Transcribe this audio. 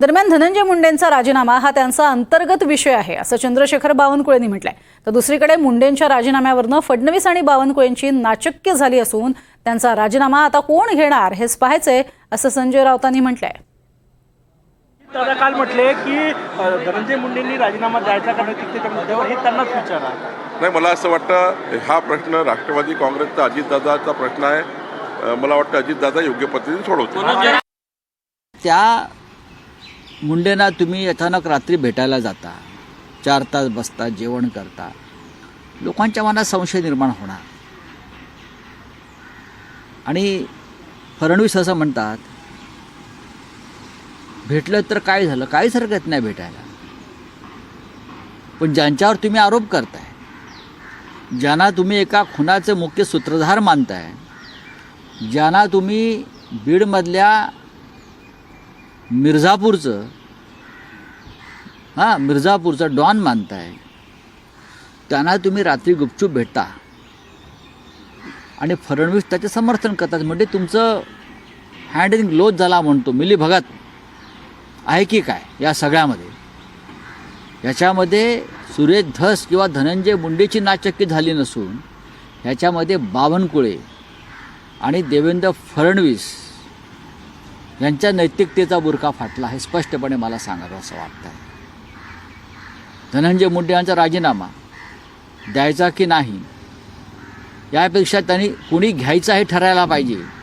दरम्यान धनंजय मुंडेंचा राजीनामा हा त्यांचा अंतर्गत विषय आहे असं चंद्रशेखर बावनकुळेंनी म्हटलंय. तर दुसरीकडे मुंडेंच्या राजीनाम्यावरनं फडणवीस आणि बावनकुळेंची नाचक्की झाली असून त्यांचा राजीनामा आता कोण घेणार हेच पाहायचंय असं संजय राऊतांनी म्हटलंय. दादा काल म्हटले की धनंजय मुंडेंनी राजीनामा द्यायचा का नैतिकतेच्या मुद्द्यावर हे त्यांनाच विचारा. नाही मला असं वाटतं हा प्रश्न राष्ट्रवादी काँग्रेसचा अजितदादाचा प्रश्न आहे. मला वाटतं अजितदादा योग्य पद्धतीने सोडवतो त्या मुंडेंना तुम्ही अचानक रात्री भेटायला जाता. चार तास बसता जेवण करता. लोकांच्या मनात संशय निर्माण होणार. आणि फडणवीस असं म्हणतात भेटलं तर काय झालं? काहीच हरकत नाही भेटायला. पण ज्यांच्यावर तुम्ही आरोप करताय ज्यांना तुम्ही एका खुनाचे मुख्य सूत्रधार मानताय ज्यांना तुम्ही बीडमधल्या मिर्झापूरचं हां मिर्झापूरचं डॉन मानताय. त्यांना तुम्ही रात्री गुपचूप भेटता. आणि फडणवीस त्याचे समर्थन करतात. म्हणजे तुमचं हँड इन ग्लोज झाला म्हणतो. मिली भगत आहे की काय? या सगळ्यामध्ये. याच्यामध्ये सुरेश धस किंवा धनंजय मुंडेची नाचक्की झाली नसून ह्याच्यामध्ये बावनकुळे आणि देवेंद्र फडणवीस यांच्या नैतिकतेचा बुरखा फाटला हे स्पष्टपणे मला सांगावं असं वाटतं धनंजय मुंडे यांचा राजीनामा द्यायचा की नाही यापेक्षा त्यांनी कुणी घ्यायचा हे ठरायला पाहिजे.